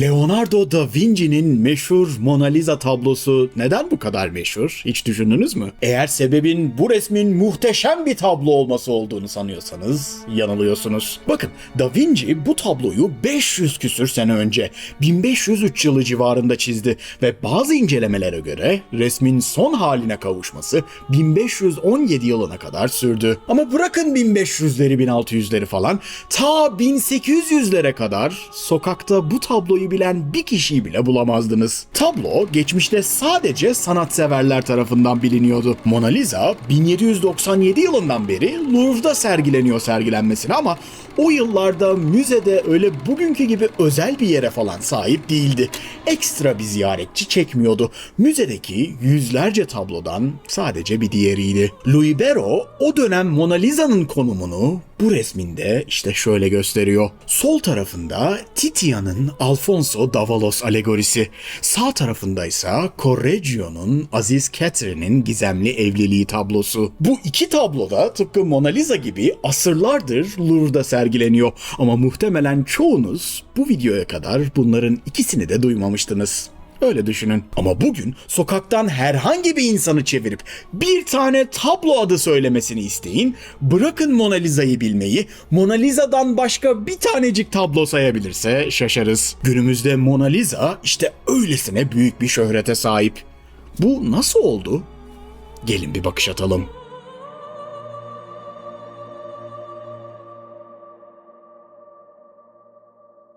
Leonardo da Vinci'nin meşhur Mona Lisa tablosu neden bu kadar meşhur? Hiç düşündünüz mü? Eğer sebebin bu resmin muhteşem bir tablo olması olduğunu sanıyorsanız yanılıyorsunuz. Bakın Da Vinci bu tabloyu 500 küsür sene önce 1503 yılı civarında çizdi ve bazı incelemelere göre resmin son haline kavuşması 1517 yılına kadar sürdü. Ama bırakın 1500'leri 1600'leri falan ta 1800'lere kadar sokakta bu tabloyu bilen bir kişiyi bile bulamazdınız. Tablo geçmişte sadece sanatseverler tarafından biliniyordu. Mona Lisa 1797 yılından beri Louvre'da sergileniyor sergilenmesine ama o yıllarda müzede öyle bugünkü gibi özel bir yere falan sahip değildi. Ekstra bir ziyaretçi çekmiyordu. Müzedeki yüzlerce tablodan sadece bir diğeriydi. Louis Barrault o dönem Mona Lisa'nın konumunu bu resminde işte şöyle gösteriyor. Sol tarafında Titian'ın Alfonso Davalos alegorisi, sağ tarafında ise Correggio'nun Aziz Catherine'in gizemli evliliği tablosu. Bu iki tablo da tıpkı Mona Lisa gibi asırlardır Louvre'da sergileniyor ama muhtemelen çoğunuz bu videoya kadar bunların ikisini de duymamıştınız. Öyle düşünün. Ama bugün sokaktan herhangi bir insanı çevirip bir tane tablo adı söylemesini isteyin. Bırakın Mona Lisa'yı bilmeyi, Mona Lisa'dan başka bir tanecik tablo sayabilirse şaşarız. Günümüzde Mona Lisa işte öylesine büyük bir şöhrete sahip. Bu nasıl oldu? Gelin bir bakış atalım.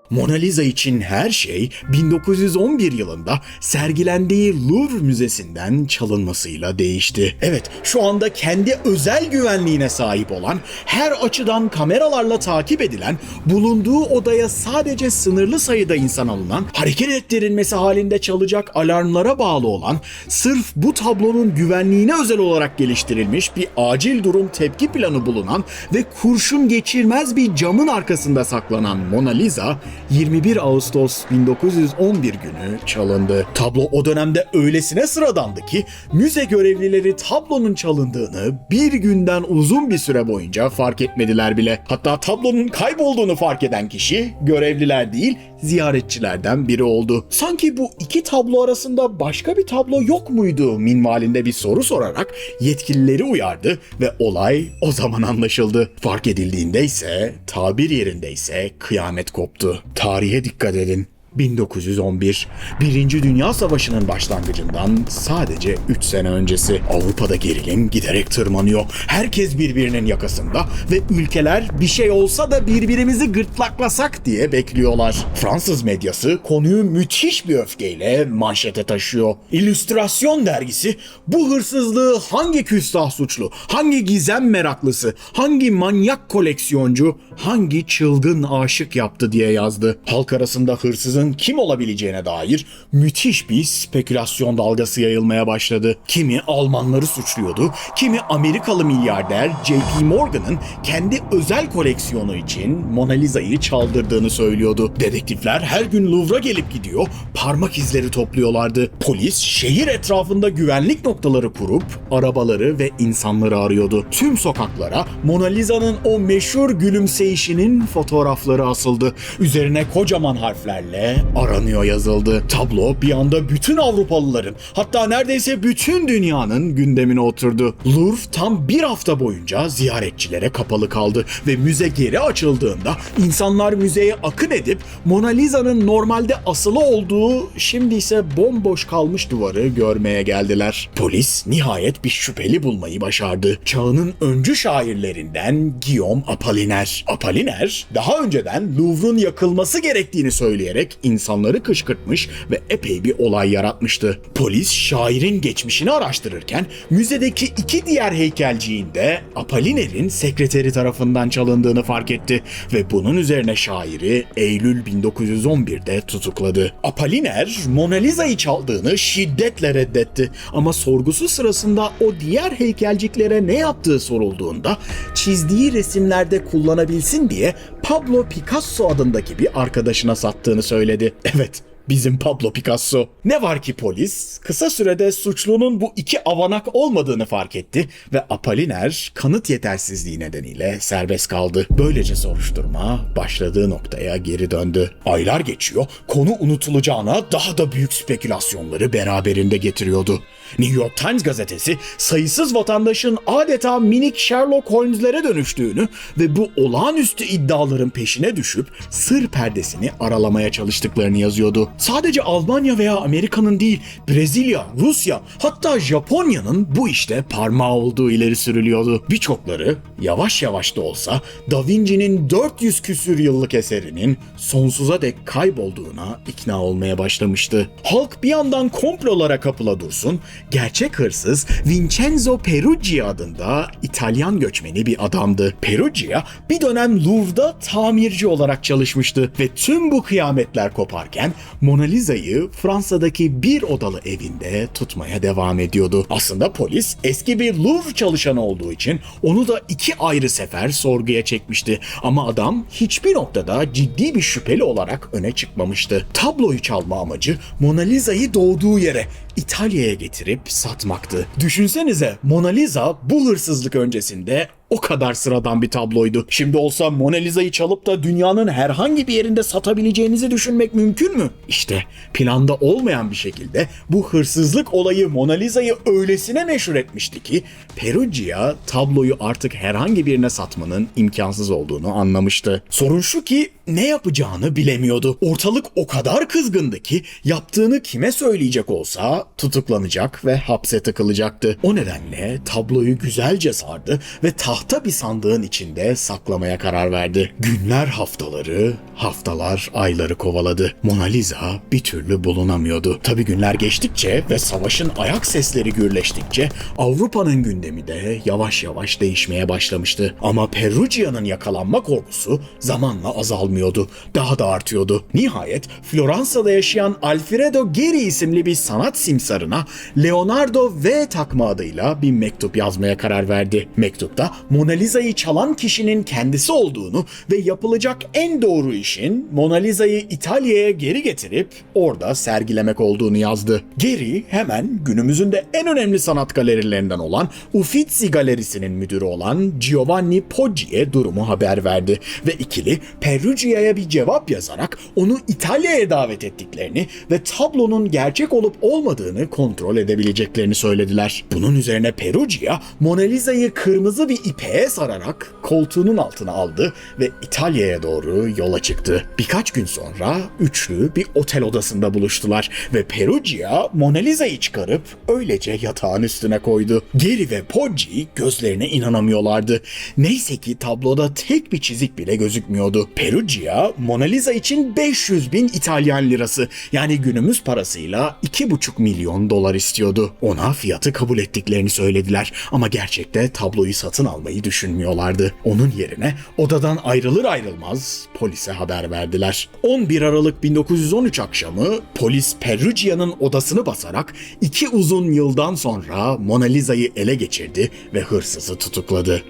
Mona Lisa için her şey 1911 yılında sergilendiği Louvre Müzesi'nden çalınmasıyla değişti. Evet, şu anda kendi özel güvenliğine sahip olan, her açıdan kameralarla takip edilen, bulunduğu odaya sadece sınırlı sayıda insan alınan, hareket ettirilmesi halinde çalacak alarmlara bağlı olan, sırf bu tablonun güvenliğine özel olarak geliştirilmiş bir acil durum tepki planı bulunan ve kurşun geçirmez bir camın arkasında saklanan Mona Lisa 21 Ağustos 1911 günü çalındı. Tablo o dönemde öylesine sıradandı ki müze görevlileri tablonun çalındığını bir günden uzun bir süre boyunca fark etmediler bile. Hatta tablonun kaybolduğunu fark eden kişi görevliler değil ziyaretçilerden biri oldu. Sanki bu iki tablo arasında başka bir tablo yok muydu minvalinde bir soru sorarak yetkilileri uyardı ve olay o zaman anlaşıldı. Fark edildiğinde ise tabir yerinde ise kıyamet koptu. Tarihe dikkat edin. 1911, Birinci Dünya Savaşı'nın başlangıcından sadece 3 sene öncesi Avrupa'da gerilim giderek tırmanıyor. Herkes birbirinin yakasında ve ülkeler bir şey olsa da birbirimizi gırtlaklasak diye bekliyorlar. Fransız medyası konuyu müthiş bir öfkeyle manşete taşıyor. İllüstrasyon dergisi bu hırsızlığı hangi küstah suçlu, hangi gizem meraklısı, hangi manyak koleksiyoncu, hangi çılgın aşık yaptı diye yazdı. Halk arasında hırsızın kim olabileceğine dair müthiş bir spekülasyon dalgası yayılmaya başladı. Kimi Almanları suçluyordu, kimi Amerikalı milyarder J.P. Morgan'ın kendi özel koleksiyonu için Mona Lisa'yı çaldırdığını söylüyordu. Dedektifler her gün Louvre'a gelip gidiyor, parmak izleri topluyorlardı. Polis şehir etrafında güvenlik noktaları kurup arabaları ve insanları arıyordu. Tüm sokaklara Mona Lisa'nın o meşhur gülümseyişinin fotoğrafları asıldı. Üzerine kocaman harflerle aranıyor yazıldı. Tablo bir anda bütün Avrupalıların hatta neredeyse bütün dünyanın gündemine oturdu. Louvre tam bir hafta boyunca ziyaretçilere kapalı kaldı ve müze geri açıldığında insanlar müzeye akın edip Mona Lisa'nın normalde asılı olduğu şimdi ise bomboş kalmış duvarı görmeye geldiler. Polis nihayet bir şüpheli bulmayı başardı. Çağının öncü şairlerinden Guillaume Apollinaire. Apollinaire daha önceden Louvre'un yakılması gerektiğini söyleyerek insanları kışkırtmış ve epey bir olay yaratmıştı. Polis şairin geçmişini araştırırken müzedeki iki diğer heykelciğin de Apollinaire'in sekreteri tarafından çalındığını fark etti ve bunun üzerine şairi Eylül 1911'de tutukladı. Apollinaire Mona Lisa'yı çaldığını şiddetle reddetti ama sorgusu sırasında o diğer heykelciklere ne yaptığı sorulduğunda çizdiği resimlerde kullanabilsin diye Pablo Picasso adındaki bir arkadaşına sattığını söyledi. Evet, Bizim Pablo Picasso. Ne var ki polis kısa sürede suçlunun bu iki avanak olmadığını fark etti ve Apolliner kanıt yetersizliği nedeniyle serbest kaldı. Böylece soruşturma başladığı noktaya geri döndü. Aylar geçiyor, konu unutulacağına daha da büyük spekülasyonları beraberinde getiriyordu. New York Times gazetesi sayısız vatandaşın adeta minik Sherlock Holmes'lere dönüştüğünü ve bu olağanüstü iddiaların peşine düşüp sır perdesini aralamaya çalıştıklarını yazıyordu. Sadece Almanya veya Amerika'nın değil, Brezilya, Rusya hatta Japonya'nın bu işte parmağı olduğu ileri sürülüyordu. Birçokları yavaş yavaş da olsa Da Vinci'nin 400 küsür yıllık eserinin sonsuza dek kaybolduğuna ikna olmaya başlamıştı. Halk bir yandan komplolara kapıla dursun, gerçek hırsız Vincenzo Peruggia adında İtalyan göçmeni bir adamdı. Peruggia bir dönem Louvre'da tamirci olarak çalışmıştı ve tüm bu kıyametler koparken Mona Lisa'yı Fransa'daki bir odalı evinde tutmaya devam ediyordu. Aslında polis eski bir Louvre çalışanı olduğu için onu da iki ayrı sefer sorguya çekmişti. Ama adam hiçbir noktada ciddi bir şüpheli olarak öne çıkmamıştı. Tabloyu çalma amacı Mona Lisa'yı doğduğu yere İtalya'ya getirip satmaktı. Düşünsenize Mona Lisa bu hırsızlık öncesinde o kadar sıradan bir tabloydu. Şimdi olsa Mona Lisa'yı çalıp da dünyanın herhangi bir yerinde satabileceğinizi düşünmek mümkün mü? İşte planda olmayan bir şekilde bu hırsızlık olayı Mona Lisa'yı öylesine meşhur etmişti ki Peruggia tabloyu artık herhangi birine satmanın imkansız olduğunu anlamıştı. Sorun şu ki ne yapacağını bilemiyordu. Ortalık o kadar kızgındı ki yaptığını kime söyleyecek olsa tutuklanacak ve hapse tıkılacaktı. O nedenle tabloyu güzelce sardı ve tahta bir sandığın içinde saklamaya karar verdi. Günler haftaları, haftalar ayları kovaladı. Mona Lisa bir türlü bulunamıyordu. Tabi günler geçtikçe ve savaşın ayak sesleri gürleştikçe Avrupa'nın gündemi de yavaş yavaş değişmeye başlamıştı. Ama Perugia'nın yakalanma korkusu zamanla azalmıyordu. Daha da artıyordu. Nihayet Floransa'da yaşayan Alfredo Geri isimli bir sanat simsarına Leonardo V takma adıyla bir mektup yazmaya karar verdi. Mektupta Mona Lisa'yı çalan kişinin kendisi olduğunu ve yapılacak en doğru işin Mona Lisa'yı İtalya'ya geri getirip orada sergilemek olduğunu yazdı. Geri hemen günümüzün de en önemli sanat galerilerinden olan Uffizi Galerisi'nin müdürü olan Giovanni Poggi'ye durumu haber verdi ve ikili Perugia'ya bir cevap yazarak onu İtalya'ya davet ettiklerini ve tablonun gerçek olup olmadığını kontrol edebileceklerini söylediler. Bunun üzerine Perugia Mona Lisa'yı kırmızı bir ipeğe sararak koltuğunun altına aldı ve İtalya'ya doğru yola çıktı. Birkaç gün sonra üçlü bir otel odasında buluştular ve Perugia Mona Lisa'yı çıkarıp öylece yatağın üstüne koydu. Geri ve Poggi gözlerine inanamıyorlardı. Neyse ki tabloda tek bir çizik bile gözükmüyordu. Perugia Mona Lisa için 500 bin İtalyan lirası yani günümüz parasıyla 2,5 milyon dolar istiyordu. Ona fiyatı kabul ettiklerini söylediler ama gerçekte tabloyu satın almayı düşünmüyorlardı. Onun yerine odadan ayrılır ayrılmaz polise haber verdiler. 11 Aralık 1913 akşamı polis Perugia'nın odasını basarak iki uzun yıldan sonra Mona Lisa'yı ele geçirdi ve hırsızı tutukladı.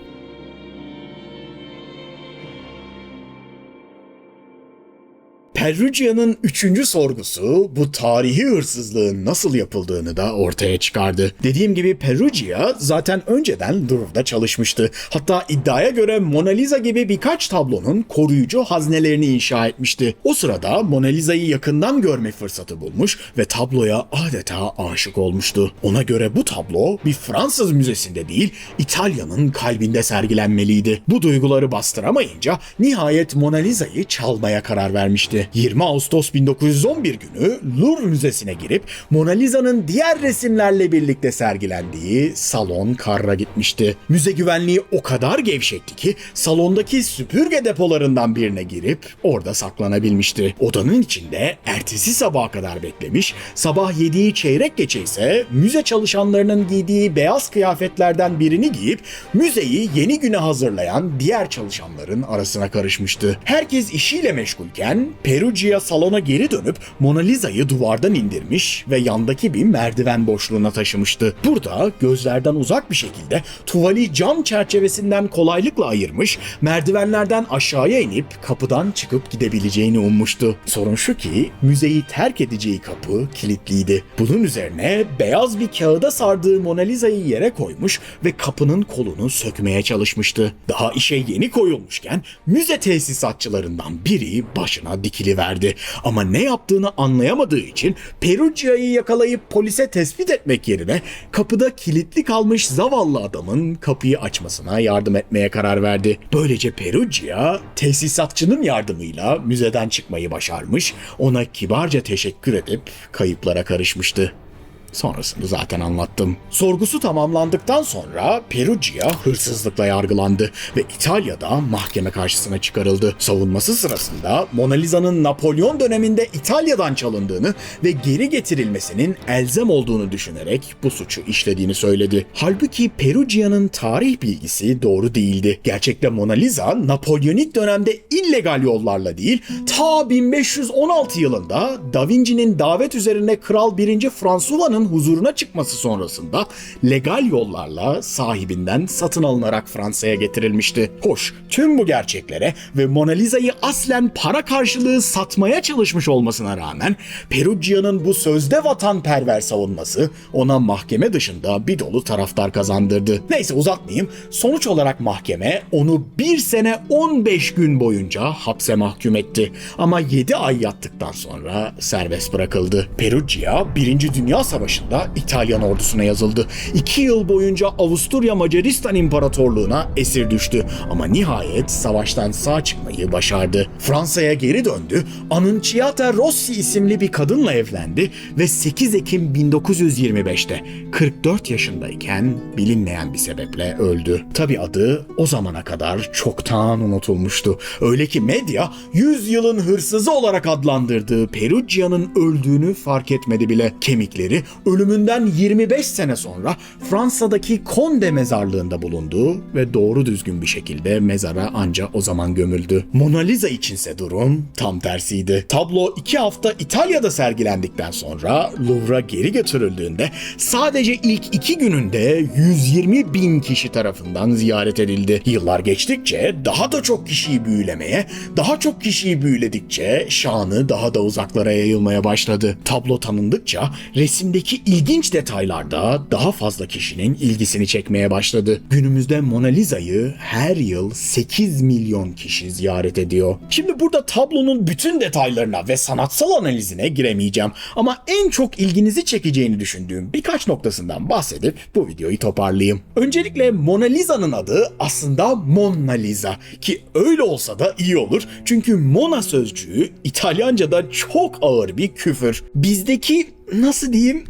Perugia'nın üçüncü sorgusu bu tarihi hırsızlığın nasıl yapıldığını da ortaya çıkardı. Dediğim gibi Perugia zaten önceden Louvre'da çalışmıştı. Hatta iddiaya göre Mona Lisa gibi birkaç tablonun koruyucu haznelerini inşa etmişti. O sırada Mona Lisa'yı yakından görme fırsatı bulmuş ve tabloya adeta aşık olmuştu. Ona göre bu tablo bir Fransız müzesinde değil İtalya'nın kalbinde sergilenmeliydi. Bu duyguları bastıramayınca nihayet Mona Lisa'yı çalmaya karar vermişti. 20 Ağustos 1911 günü Louvre Müzesi'ne girip Mona Lisa'nın diğer resimlerle birlikte sergilendiği salon Carr'a gitmişti. Müze güvenliği o kadar gevşekti ki salondaki süpürge depolarından birine girip orada saklanabilmişti. Odanın içinde ertesi sabaha kadar beklemiş, sabah yediği çeyrek geçe ise müze çalışanlarının giydiği beyaz kıyafetlerden birini giyip müzeyi yeni güne hazırlayan diğer çalışanların arasına karışmıştı. Herkes işiyle meşgulken Perugia salona geri dönüp Mona Lisa'yı duvardan indirmiş ve yandaki bir merdiven boşluğuna taşımıştı. Burada gözlerden uzak bir şekilde tuvali cam çerçevesinden kolaylıkla ayırmış, merdivenlerden aşağıya inip kapıdan çıkıp gidebileceğini ummuştu. Sorun şu ki müzeyi terk edeceği kapı kilitliydi. Bunun üzerine beyaz bir kağıda sardığı Mona Lisa'yı yere koymuş ve kapının kolunu sökmeye çalışmıştı. Daha işe yeni koyulmuşken müze tesisatçılarından biri başına dikili verdi. Ama ne yaptığını anlayamadığı için Perugia'yı yakalayıp polise tespit etmek yerine kapıda kilitli kalmış zavallı adamın kapıyı açmasına yardım etmeye karar verdi. Böylece Perugia tesisatçının yardımıyla müzeden çıkmayı başarmış, ona kibarca teşekkür edip kayıplara karışmıştı. Sonrasını zaten anlattım. Sorgusu tamamlandıktan sonra Perugia hırsızlıkla yargılandı ve İtalya'da mahkeme karşısına çıkarıldı. Savunması sırasında Mona Lisa'nın Napolyon döneminde İtalya'dan çalındığını ve geri getirilmesinin elzem olduğunu düşünerek bu suçu işlediğini söyledi. Halbuki Perugia'nın tarih bilgisi doğru değildi. Gerçekte Mona Lisa Napolyonik dönemde illegal yollarla değil, ta 1516 yılında Da Vinci'nin davet üzerine Kral 1. François'nın huzuruna çıkması sonrasında legal yollarla sahibinden satın alınarak Fransa'ya getirilmişti. Hoş, tüm bu gerçeklere ve Mona Lisa'yı aslen para karşılığı satmaya çalışmış olmasına rağmen Perugia'nın bu sözde vatanperver savunması ona mahkeme dışında bir dolu taraftar kazandırdı. Neyse uzatmayayım. Sonuç olarak mahkeme onu bir sene 15 gün boyunca hapse mahkum etti. Ama 7 ay yattıktan sonra serbest bırakıldı. Perugia 1. Dünya Savaşı'nda İtalyan ordusuna yazıldı. 2 yıl boyunca Avusturya Macaristan İmparatorluğu'na esir düştü. Ama nihayet savaştan sağ çıkmayı başardı. Fransa'ya geri döndü. Annunciata Rossi isimli bir kadınla evlendi ve 8 Ekim 1925'te 44 yaşındayken bilinmeyen bir sebeple öldü. Tabi adı o zamana kadar çoktan unutulmuştu. Öyle ki medya 100 yılın hırsızı olarak adlandırdığı Perugia'nın öldüğünü fark etmedi bile. Kemikleri ölümünden 25 sene sonra Fransa'daki Conde mezarlığında bulundu ve doğru düzgün bir şekilde mezara anca o zaman gömüldü. Mona Lisa içinse durum tam tersiydi. Tablo 2 hafta İtalya'da sergilendikten sonra Louvre'a geri götürüldüğünde sadece ilk 2 gününde 120 bin kişi tarafından ziyaret edildi. Yıllar geçtikçe daha da çok kişiyi büyülemeye, daha çok kişiyi büyüledikçe şanı daha da uzaklara yayılmaya başladı. Tablo tanındıkça resimdeki ilginç detaylar da daha fazla kişinin ilgisini çekmeye başladı. Günümüzde Mona Lisa'yı her yıl 8 milyon kişi ziyaret ediyor. Şimdi burada tablonun bütün detaylarına ve sanatsal analizine giremeyeceğim ama en çok ilginizi çekeceğini düşündüğüm birkaç noktasından bahsedip bu videoyu toparlayayım. Öncelikle Mona Lisa'nın adı aslında Mona Lisa ki öyle olsa da iyi olur çünkü Mona sözcüğü İtalyanca'da çok ağır bir küfür. Bizdeki nasıl diyeyim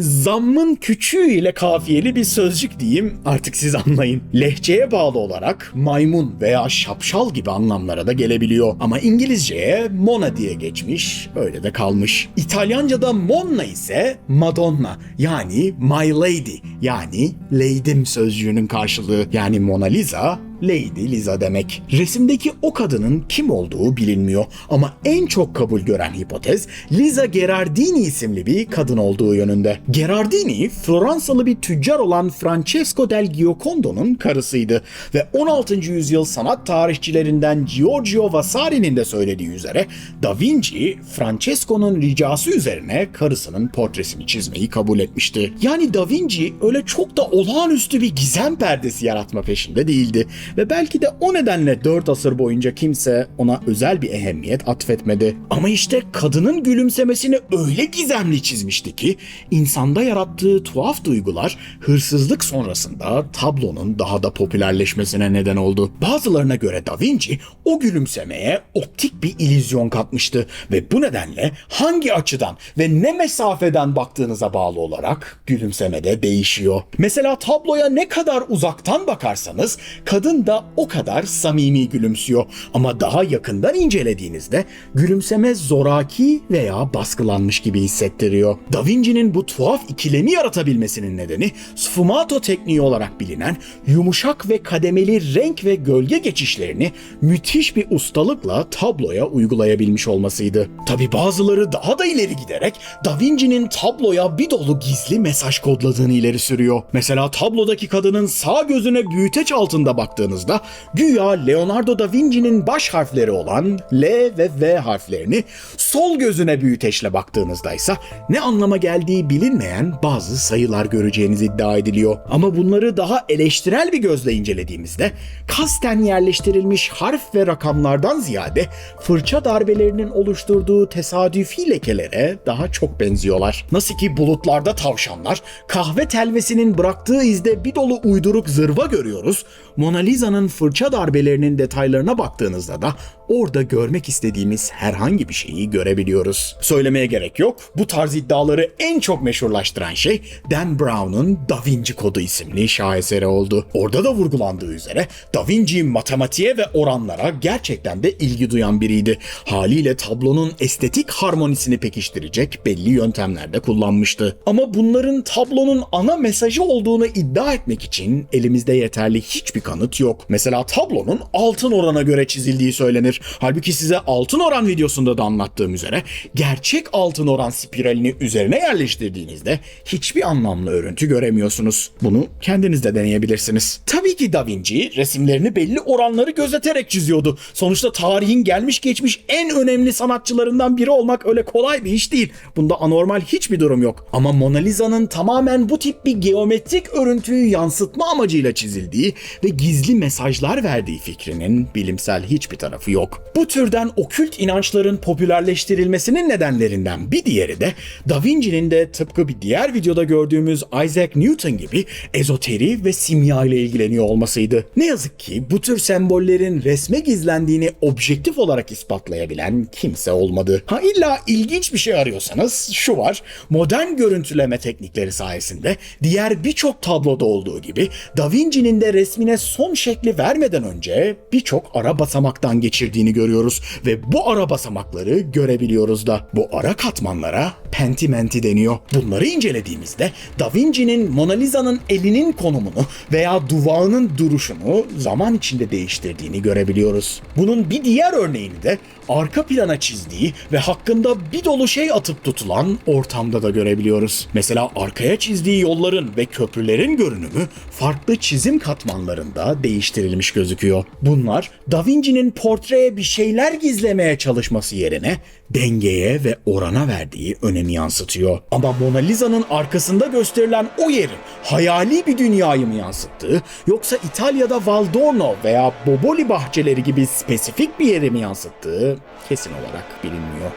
zammın küçüğüyle kafiyeli bir sözcük diyeyim artık siz anlayın. Lehçeye bağlı olarak maymun veya şapşal gibi anlamlara da gelebiliyor. Ama İngilizceye Mona diye geçmiş öyle de kalmış. İtalyanca'da Monna ise Madonna yani My Lady yani Lady'm sözcüğünün karşılığı yani Mona Lisa Lady Lisa demek. Resimdeki o kadının kim olduğu bilinmiyor ama en çok kabul gören hipotez Lisa Gerardini isimli bir kadın olduğu yönünde. Gerardini Floransalı bir tüccar olan Francesco del Giocondo'nun karısıydı ve 16. yüzyıl sanat tarihçilerinden Giorgio Vasari'nin de söylediği üzere Da Vinci Francesco'nun ricası üzerine karısının portresini çizmeyi kabul etmişti. Yani Da Vinci öyle çok da olağanüstü bir gizem perdesi yaratma peşinde değildi ve belki de o nedenle 4 asır boyunca kimse ona özel bir ehemmiyet atfetmedi. Ama işte kadının gülümsemesini öyle gizemli çizmişti ki insanda yarattığı tuhaf duygular hırsızlık sonrasında tablonun daha da popülerleşmesine neden oldu. Bazılarına göre Da Vinci o gülümsemeye optik bir illüzyon katmıştı ve bu nedenle hangi açıdan ve ne mesafeden baktığınıza bağlı olarak gülümseme de değişiyor. Mesela tabloya ne kadar uzaktan bakarsanız kadın yanlarında o kadar samimi gülümsüyor. Ama daha yakından incelediğinizde gülümseme zoraki veya baskılanmış gibi hissettiriyor. Da Vinci'nin bu tuhaf ikilemi yaratabilmesinin nedeni sfumato tekniği olarak bilinen yumuşak ve kademeli renk ve gölge geçişlerini müthiş bir ustalıkla tabloya uygulayabilmiş olmasıydı. Tabi bazıları daha da ileri giderek Da Vinci'nin tabloya bir dolu gizli mesaj kodladığını ileri sürüyor. Mesela tablodaki kadının sağ gözüne büyüteç altında baktığınızda güya Leonardo da Vinci'nin baş harfleri olan L ve V harflerini sol gözüne büyüteçle baktığınızda ise ne anlama geldiği bilinmeyen bazı sayılar göreceğiniz iddia ediliyor. Ama bunları daha eleştirel bir gözle incelediğimizde kasten yerleştirilmiş harf ve rakamlardan ziyade fırça darbelerinin oluşturduğu tesadüfi lekelere daha çok benziyorlar. Nasıl ki bulutlarda tavşanlar, kahve telvesinin bıraktığı izde bir dolu uyduruk zırva görüyoruz, Mona Lisa'nın fırça darbelerinin detaylarına baktığınızda da orada görmek istediğimiz herhangi bir şeyi görebiliyoruz. Söylemeye gerek yok, bu tarz iddiaları en çok meşhurlaştıran şey Dan Brown'un Da Vinci Kodu isimli şaheseri oldu. Orada da vurgulandığı üzere Da Vinci matematiğe ve oranlara gerçekten de ilgi duyan biriydi. Haliyle tablonun estetik harmonisini pekiştirecek belli yöntemlerde kullanmıştı. Ama bunların tablonun ana mesajı olduğunu iddia etmek için elimizde yeterli hiçbir kanıt yok. Mesela tablonun altın orana göre çizildiği söylenir. Halbuki size altın oran videosunda da anlattığım üzere gerçek altın oran spiralini üzerine yerleştirdiğinizde hiçbir anlamlı örüntü göremiyorsunuz. Bunu kendiniz de deneyebilirsiniz. Tabii ki Da Vinci resimlerini belli oranları gözeterek çiziyordu. Sonuçta tarihin gelmiş geçmiş en önemli sanatçılarından biri olmak öyle kolay bir iş değil. Bunda anormal hiçbir durum yok. Ama Mona Lisa'nın tamamen bu tip bir geometrik örüntüyü yansıtma amacıyla çizildiği ve gizli mesajlar verdiği fikrinin bilimsel hiçbir tarafı yok. Bu türden okült inançların popülerleştirilmesinin nedenlerinden bir diğeri de Da Vinci'nin de tıpkı bir diğer videoda gördüğümüz Isaac Newton gibi ezoteri ve simya ile ilgileniyor olmasıydı. Ne yazık ki bu tür sembollerin resme gizlendiğini objektif olarak ispatlayabilen kimse olmadı. Ha illa ilginç bir şey arıyorsanız şu var. Modern görüntüleme teknikleri sayesinde diğer birçok tabloda olduğu gibi Da Vinci'nin de resmine son şekli vermeden önce birçok ara basamaktan geçirdiğini görüyoruz ve bu ara basamakları görebiliyoruz da. Bu ara katmanlara pentimenti deniyor. Bunları incelediğimizde Da Vinci'nin Mona Lisa'nın elinin konumunu veya duvağının duruşunu zaman içinde değiştirdiğini görebiliyoruz. Bunun bir diğer örneğini de arka plana çizdiği ve hakkında bir dolu şey atıp tutulan ortamda da görebiliyoruz. Mesela arkaya çizdiği yolların ve köprülerin görünümü farklı çizim katmanlarında değiştirilmiş gözüküyor. Bunlar Da Vinci'nin portreye bir şeyler gizlemeye çalışması yerine dengeye ve orana verdiği önemi yansıtıyor. Ama Mona Lisa'nın arkasında gösterilen o yerin hayali bir dünyayı mı yansıttığı yoksa İtalya'da Valdorno veya Boboli bahçeleri gibi spesifik bir yeri mi yansıttığı kesin olarak bilinmiyor.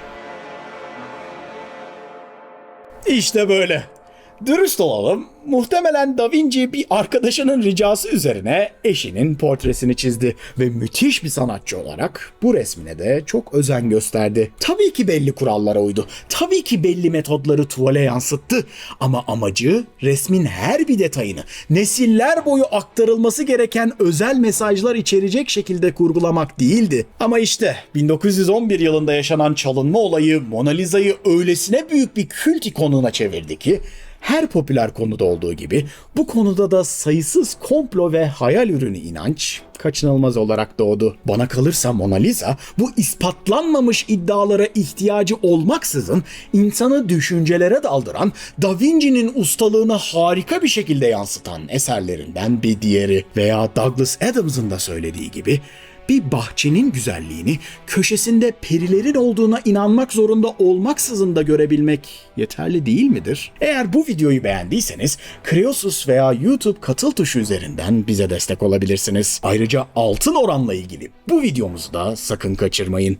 İşte böyle. Dürüst olalım, muhtemelen Da Vinci bir arkadaşının ricası üzerine eşinin portresini çizdi ve müthiş bir sanatçı olarak bu resmine de çok özen gösterdi. Tabii ki belli kurallara uydu. Tabii ki belli metodları tuvale yansıttı. Ama amacı resmin her bir detayını nesiller boyu aktarılması gereken özel mesajlar içerecek şekilde kurgulamak değildi. Ama işte 1911 yılında yaşanan çalınma olayı Mona Lisa'yı öylesine büyük bir kült ikonuna çevirdi ki her popüler konuda olduğu gibi bu konuda da sayısız komplo ve hayal ürünü inanç kaçınılmaz olarak doğdu. Bana kalırsa Mona Lisa bu ispatlanmamış iddialara ihtiyacı olmaksızın insanı düşüncelere daldıran Da Vinci'nin ustalığını harika bir şekilde yansıtan eserlerinden bir diğeri veya Douglas Adams'ın da söylediği gibi bir bahçenin güzelliğini köşesinde perilerin olduğuna inanmak zorunda olmaksızın da görebilmek yeterli değil midir? Eğer bu videoyu beğendiyseniz Kreosus veya YouTube katıl tuşu üzerinden bize destek olabilirsiniz. Ayrıca altın oranla ilgili bu videomuzu da sakın kaçırmayın.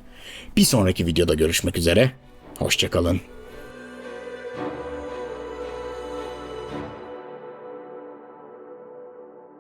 Bir sonraki videoda görüşmek üzere. Hoşçakalın.